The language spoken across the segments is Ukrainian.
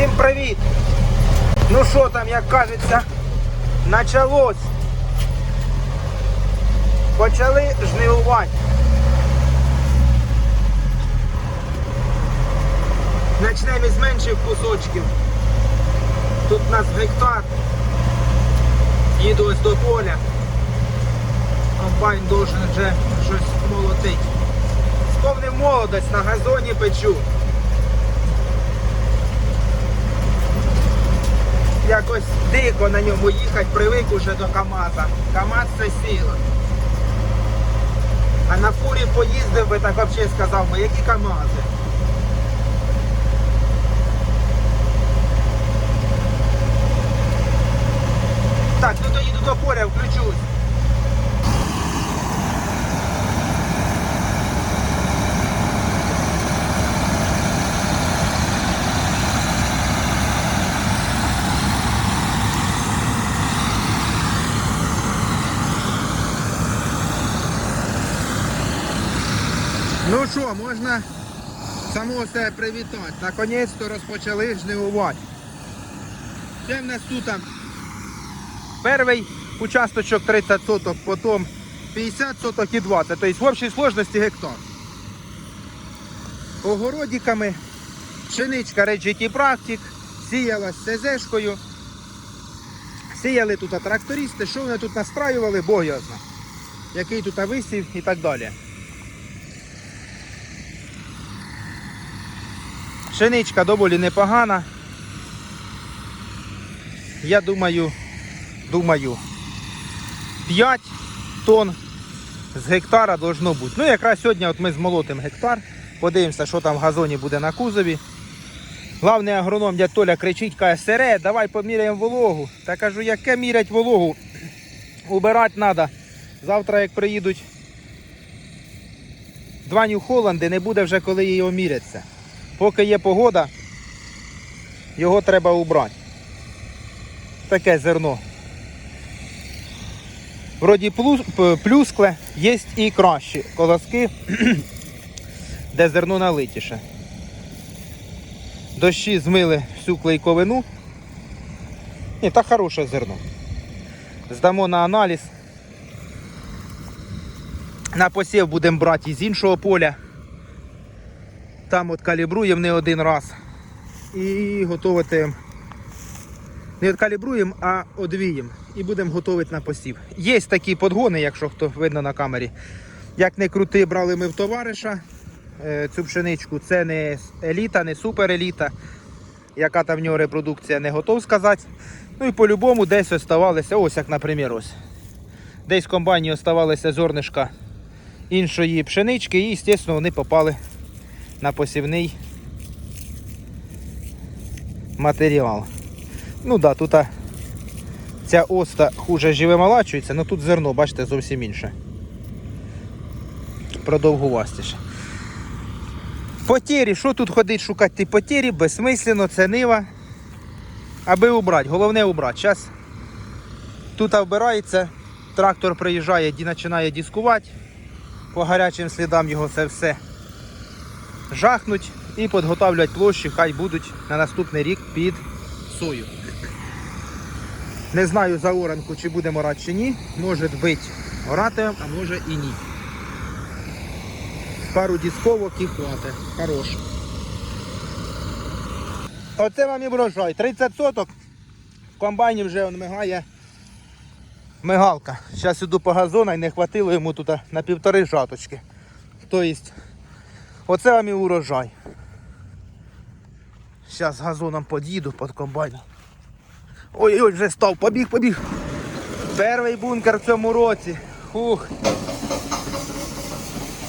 Всім привіт! Ну що там, як кажеться, началось. Почали жнивувати. Начнемо із менших кусочків. Тут у нас гектар. Їду ось до поля. Комбайн должен вже щось молотить. Сповнив молодость, на газоні печу. Дико на ньому їхати, привик уже до КАМАЗа. КАМАЗ це сила. А на фурі поїздив би, так взагалі сказав би, які КАМАЗи. Так, ну доїду до поля, включусь. Ну що, можна само себе привітати. Наконець-то розпочали жнивувати. Це в нас тут а, перший участочок 30 соток, потім 50 соток і 20. Тобто в общій сложності гектар. Огородиками пшеничка Red GT Practic, сіялась СЗшкою. Сіяли тут трактористи, що вони тут настраювали, Бог його знає. Який тут висів і так далі. Пшеничка доволі непогана. Я думаю, думаю, 5 тонн з гектара должно бути. Ну, якраз сьогодні от ми змолотимо гектар, подивимося, що там в газоні буде на кузові. Главний агроном дядь Толя кричить, каже, сере, давай поміряємо вологу. Та кажу, яке мірять вологу? Убирати треба. Завтра, як приїдуть два Нью-Холланди, не буде вже коли його міряться. Поки є погода, його треба убрати. Таке зерно. Вроді плюскле, є і кращі колоски, де зерно налитіше. Дощі змили всю клейковину. Ні, та хороше зерно. Здамо на аналіз. На посів будемо брати із іншого поля. Там от калібруємо не один раз. І готувати. Не от калібруємо, а одвіємо. І будемо готувати на посів. Є такі подгони, якщо хто видно на камері. Як не крути, брали ми в товариша е, цю пшеничку. Це не еліта, не супереліта. Яка там в нього репродукція, не готов сказати. Ну і по-любому десь оставалися, ось як, наприклад, ось. Десь в комбайні оставалися зернишка іншої пшенички, і, звісно, вони попали на посівний матеріал. Ну так, да, тут ця оста хуже живемолачується, але тут зерно, бачите, зовсім інше. Продовгувастіше. Потері, що тут ходить шукати ті потері, безсмислено, це нива. Аби убрати, головне убрати. Зараз тут вбирається, трактор приїжджає, починає дискувати. По гарячим слідам його це все жахнуть і підготовлять площі, хай будуть на наступний рік під сою. Не знаю за оранку, чи будемо орати чи ні. Може бути орати, а може і ні. Пару дисковок і хватить. Хорош. Оце вам і врожай. 30 соток. В комбайні вже он мигає мигалка. Зараз іду по газону і не хватило йому тут на півтори жаточки. Тобто Оце вам і урожай. Зараз газоном под'їду під комбайном. Ой-ой, вже став, побіг, побіг. Перший бункер в цьому році. Хух.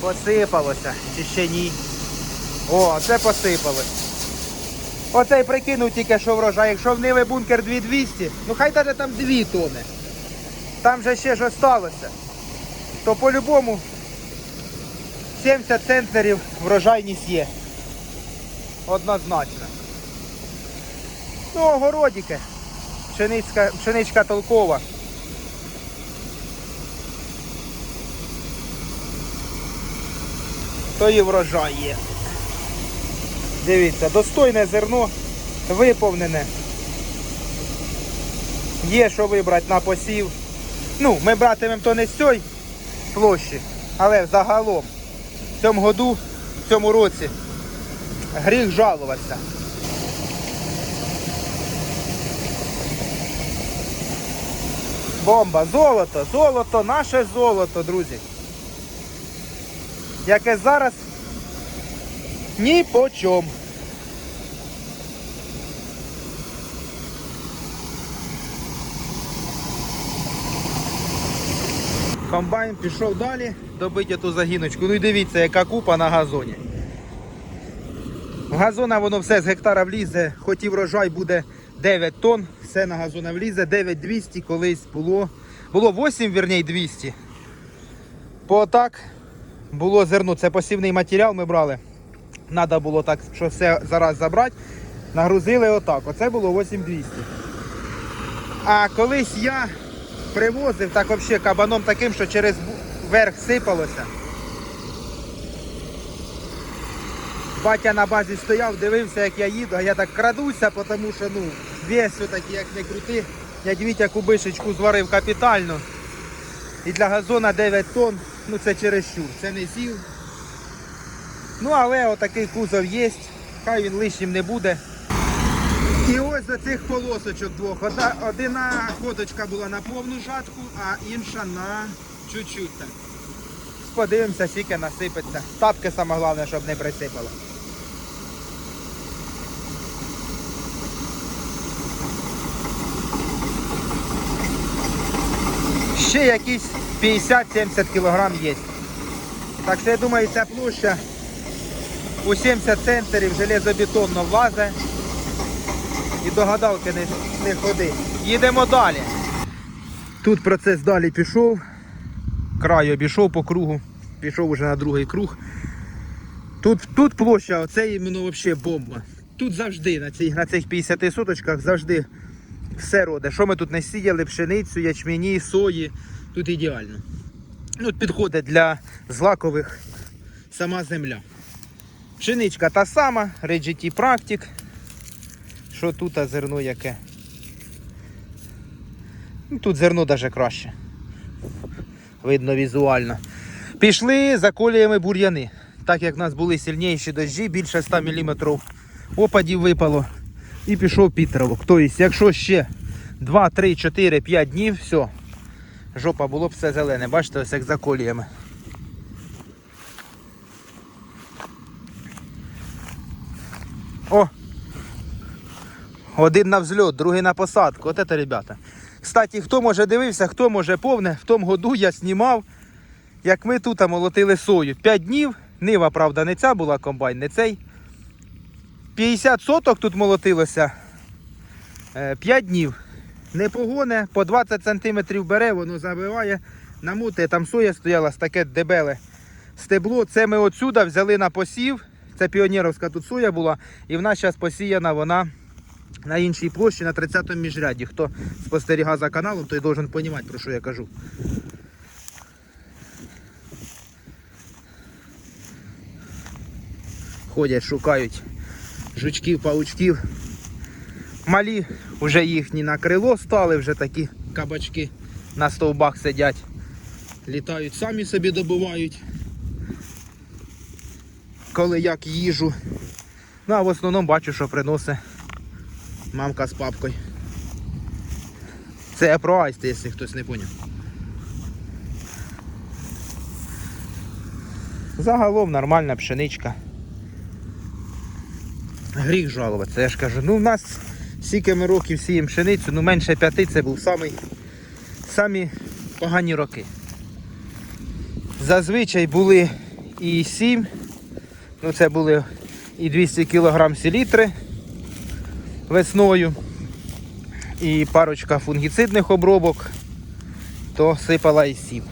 Посипалося. Чи ще ні? О, це посипалось. Оцей прикинув тільки, що врожай. Якщо в Ниви бункер 2200, ну хай навіть там 2 тони. Там же ще ж осталося. То по-любому 70 центнерів врожайність є. Однозначно. Ну, огородики. Пшеничка, пшеничка толкова. То і врожай є. Дивіться, достойне зерно. виповнене. Є що вибрати на посів. Ну, ми братимемо то не з цієї площі, але загалом цьому году, в цьому році гріх жалуватися. Бомба, золото, золото, наше золото, друзі. Яке зараз ні по чому. Комбайн пішов далі, добити ту загіночку. Ну і дивіться, яка купа на газоні. Газона воно все з гектара влізе, хоч і врожай буде 9 тонн, все на газона влізе, 9200 колись було. Було 8, вірніше 200. По так було зерно, це посівний матеріал ми брали. Треба було так, що все зараз забрати. Нагрузили отак. Оце було 8200. А колись я привозив так взагалі кабаном таким, що через бу- верх сипалося. Батя на базі стояв, дивився, як я їду, а я так крадуся, тому що ну, вес такий, як не крути. Я Вітя кубишечку зварив капітально. І для газона 9 тонн, ну це чересчур, це не сів. Ну але отакий кузов є, хай він лишнім не буде. І ось за цих полосочок двох. Одна, одна ходочка була на повну жатку, а інша на чуть-чуть так. Подивимося, скільки насипеться. Тапки саме головне, щоб не присипало. Ще якісь 50-70 кг є. Так що я думаю, ця площа у 70 центрів железобетонно влазить і до гадалки не, не ходи. Їдемо далі. Тут процес далі пішов. Край обійшов по кругу, пішов уже на другий круг. Тут, тут площа, оце іменно взагалі бомба. Тут завжди на, цій, на цих 50 соточках завжди все роде. Що ми тут не сіяли, пшеницю, ячмені, сої. Тут ідеально. Ну, підходить для злакових сама земля. Пшеничка та сама, Reggiti Practic. Що тут зерно яке? Ну, Тут зерно навіть краще. Видно візуально. Пішли, заколюємо бур'яни. Так як в нас були сильніші дощі, більше 100 мм опадів випало. І пішов підтравок. Тобто, якщо ще 2, 3, 4, 5 днів, все. Жопа було б все зелене. Бачите, ось як заколюємо. О! Один на взльот, другий на посадку. От це, ребята. Кстати, хто може дивився, хто може повне, в тому году я знімав, як ми тут молотили сою. 5 днів, нива, правда, не ця була комбайн, не цей. 50 соток тут молотилося. 5 днів. Не погоне, по 20 см бере, воно забиває, намутає, там соя стояла таке дебеле стебло. Це ми отсюда взяли на посів. Це піонерівська тут соя була, і в нас зараз посіяна вона на іншій площі на 30-му міжряді. Хто спостерігає за каналом, той должен розуміти, про що я кажу. Ходять, шукають жучків, паучків. Малі вже їхні на крило стали, вже такі кабачки на стовбах сидять. Літають, самі собі добувають. Коли як їжу. Ну а в основному бачу, що приносить мамка з папкою. Це про аїсти, якщо хтось не поняв. Загалом нормальна пшеничка. Гріх жалуватися, я ж кажу. Ну, у нас скільки ми років сіємо пшеницю, ну менше п'яти це був самий, самі погані роки. Зазвичай були і 7, ну це були і 200 кг селітри весною, і парочка фунгіцидних обробок, то сипала і 7.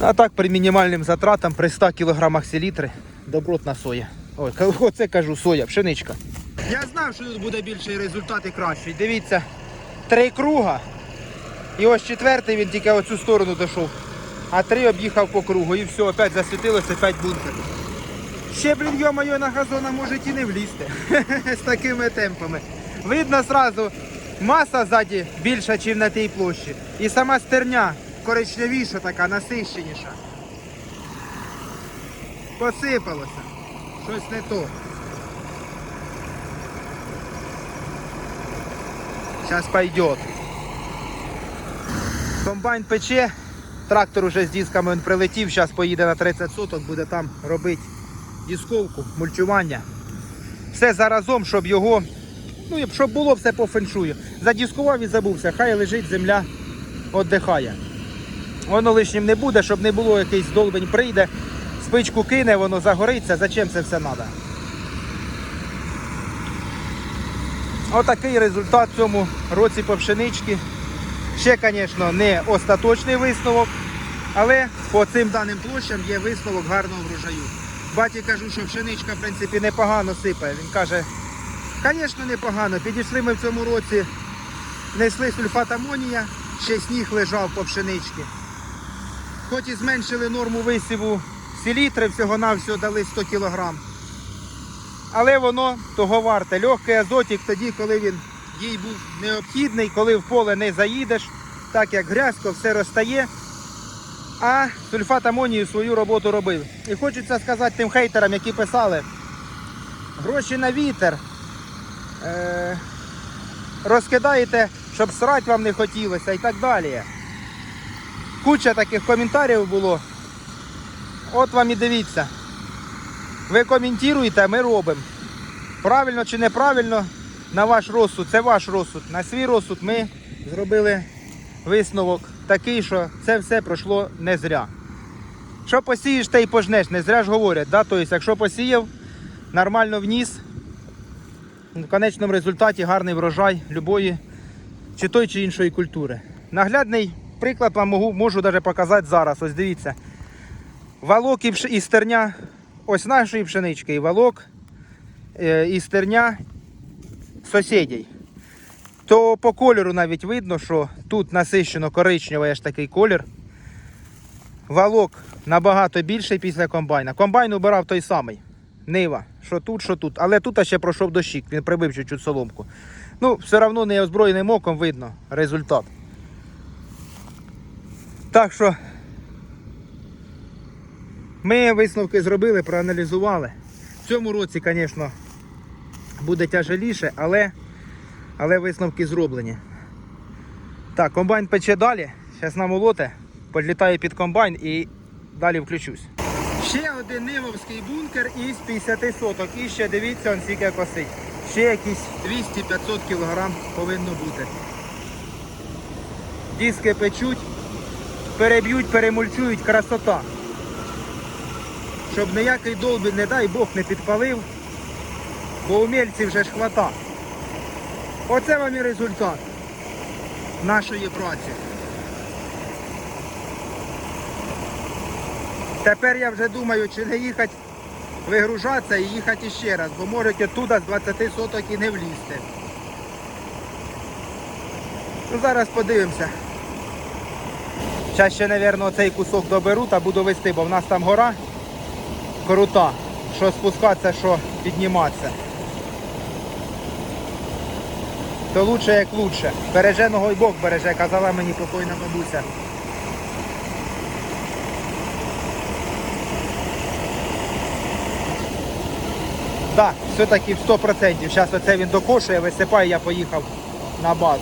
А так при мінімальним затратам при 100 кг селітри добротна соя. Ой, оце кажу соя, пшеничка. Я знав, що тут буде більший результат і кращий. Дивіться, три круга. І ось четвертий він тільки оцю сторону дійшов. А три об'їхав по кругу і все, опять засвітилося, опять бункер. Ще, блін, йо-моє, на газона може і не влізти. З такими темпами. Видно сразу, маса ззаді більша, ніж на тій площі. І сама стерня коричневіша така, насищеніша. Посипалося. Щось не то. Зараз пойдет. Комбайн пече, трактор уже з дисками він прилетів, зараз поїде на 30 соток, буде там робити дисковку, мульчування. Все заразом, щоб його, ну щоб було все по феншую. Задіскував і забувся, хай лежить земля, віддихає. Воно лишнім не буде, щоб не було якийсь долбень прийде, спичку кине, воно загориться, зачем це все треба. Отакий результат в цьому році по пшеничці. Ще, звісно, не остаточний висновок, але по цим даним площам є висновок гарного врожаю. Баті кажу, що пшеничка, в принципі, непогано сипає. Він каже, звісно, непогано. Підійшли ми в цьому році, несли сульфат амонія, ще сніг лежав по пшеничці. Хоч і зменшили норму висіву селітри, всього-навсього дали 100 кг. Але воно того варте. Легкий азотик тоді, коли він їй був необхідний, коли в поле не заїдеш, так як грязко, все розтає. А сульфат амонію свою роботу робив. І хочеться сказати тим хейтерам, які писали, гроші на вітер. Е- розкидаєте, щоб срать вам не хотілося і так далі. Куча таких коментарів було. От вам і дивіться. Ви коментуєте, ми робимо. Правильно чи неправильно, на ваш розсуд, це ваш розсуд. На свій розсуд ми зробили висновок такий, що це все пройшло не зря. Що посієш, те й пожнеш, не зря ж говорять. Да? Тобто, якщо посіяв, нормально вніс, в конечному результаті гарний врожай любої чи той чи іншої культури. Наглядний приклад вам можу, можу навіть показати зараз. Ось дивіться. Валок і, стерня, ось нашої пшенички, і валок, е, і стерня сусідів. То по кольору навіть видно, що тут насищено коричневий аж такий колір. Валок набагато більший після комбайна. Комбайн убирав той самий. Нива. Що тут, що тут. Але тут ще пройшов дощик, він прибив чуть-чуть соломку. Ну, все одно неозброєним оком видно результат. Так що ми висновки зробили, проаналізували. В цьому році, звісно, буде тяжеліше, але, але висновки зроблені. Так, комбайн пече далі. Зараз намолоте, підлітаю під комбайн і далі включусь. Ще один нивовський бункер із 50 соток. І ще дивіться, он скільки косить. Ще якісь 200-500 кг повинно бути. Диски печуть, переб'ють, перемульчують, красота. Щоб ніякий долбін, не дай Бог, не підпалив, бо умільців вже ж хвата. Оце вам і результат нашої праці. Тепер я вже думаю, чи не їхати вигружатися і їхати ще раз, бо можуть оттуда з 20 соток і не влізти. Ну, зараз подивимося. Зараз ще, мабуть, цей кусок доберу та буду вести, бо в нас там гора крута. Що спускатися, що підніматися. То лучше як лучше. Береже ногой Бог береже, казала мені покойна бабуся. Так, все-таки в 100%. Зараз оце він докошує, висипає, я поїхав на базу.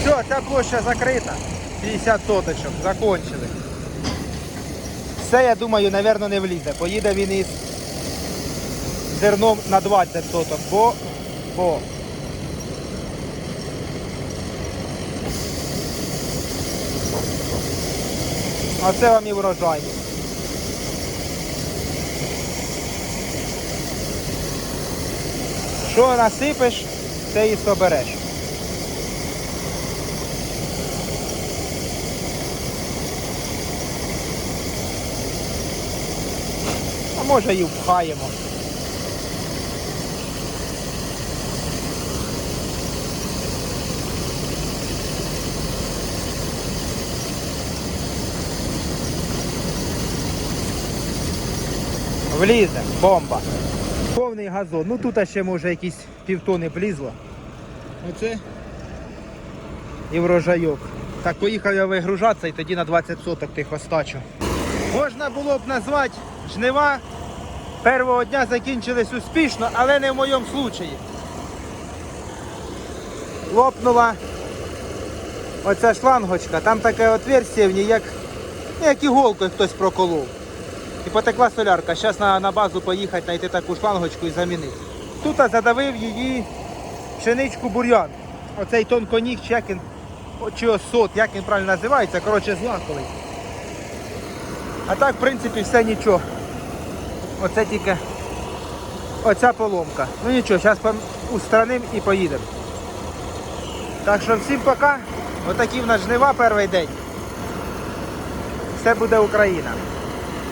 Все, ця площа закрита. 50 соточок, закончили. Все, я думаю, напевно, не влізе. Поїде він із зерном на 20 соток, бо, бо А це вам і врожай. Що насипеш, те і собереш. може і впхаємо. Влізе, бомба. Повний газон. Ну тут ще може якісь півтони влізло. Оце і врожайок. Так, поїхав я вигружатися і тоді на 20 соток тих остачу. Можна було б назвати жнива першого дня закінчились успішно, але не в моєму случаї. Лопнула оця шлангочка, там таке отверстие в ній, як, ну, як іголкою хтось проколов. І потекла солярка. Зараз на, на базу поїхати, знайти таку шлангочку і замінити. Тут задавив її пшеничку бур'ян. Оцей тонконіг, як він, чи осот, як він правильно називається, коротше, злаковий. А так, в принципі, все нічого. Оце тільки оця поломка. Ну нічого, зараз устраним і поїдемо. Так що всім пока. Отакі в нас жнива перший день. Все буде Україна.